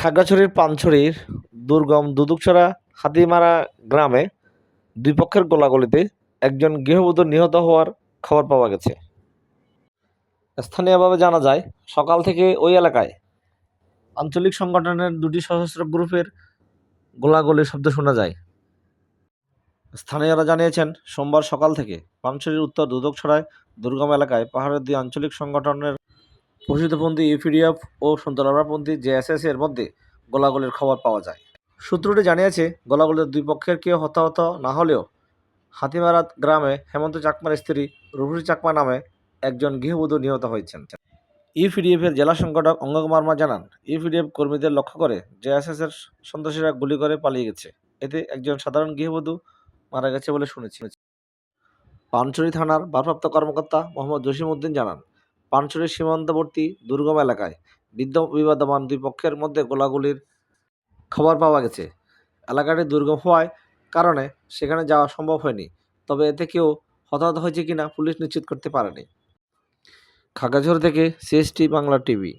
খাগড়াছড়ির পানছড়ির দুর্গম দুদুকছড়া হাতিমারা গ্রামে দুই পক্ষের গোলাগুলিতে একজন গৃহবধূ নিহত হওয়ার খবর পাওয়া গেছে। স্থানীয়ভাবে জানা যায়, সকাল থেকে ওই এলাকায় আঞ্চলিক সংগঠনের দুটি সশস্ত্র গ্রুপের গোলাগুলির শব্দ শোনা যায়। স্থানীয়রা জানিয়েছেন, সোমবার সকাল থেকে পানছড়ির উত্তর দুদকছড়ায় দুর্গম এলাকায় পাহাড়ের দুই আঞ্চলিক সংগঠনের প্রসিদ্ধপন্থী ইউপিডিএফ ও সন্তলারাপন্থী জেএসএস এর মধ্যে গোলাগুলির খবর পাওয়া যায়। সূত্রটি জানিয়েছে, গোলাগুলির দুই পক্ষের কেউ হতাহত না হলেও হাতিমারাত গ্রামে হেমন্ত চাকমার স্ত্রী রূপসী চাকমা নামে একজন গৃহবধূ নিহত হয়েছেন। ইউপিডিএফ এর জেলা সংগঠক মার্মা জানান ইউপিডিএফ কর্মীদের লক্ষ্য করে জেএসএস এর সন্ত্রাসীরা গুলি করে পালিয়ে গেছে। এতে একজন সাধারণ গৃহবধূ মারা গেছে বলে শুনেছি। পানছড়ি থানার ভারপ্রাপ্ত কর্মকর্তা মোহাম্মদ জসিম উদ্দিন জানান পানছড়ির সীমান্তবর্তী দুর্গম এলাকায় বিদ্য বিবাদমান দুই পক্ষের মধ্যে গোলাগুলির খবর পাওয়া গেছে। এলাকাটি দুর্গম হওয়ায় কারণে সেখানে যাওয়া সম্ভব হয়নি, তবে এতে কেউ হতাহত হয়েছে কিনা পুলিশ নিশ্চিত করতে পারেনি। খাগাঝোর থেকে সিএসটি বাংলা টিভি।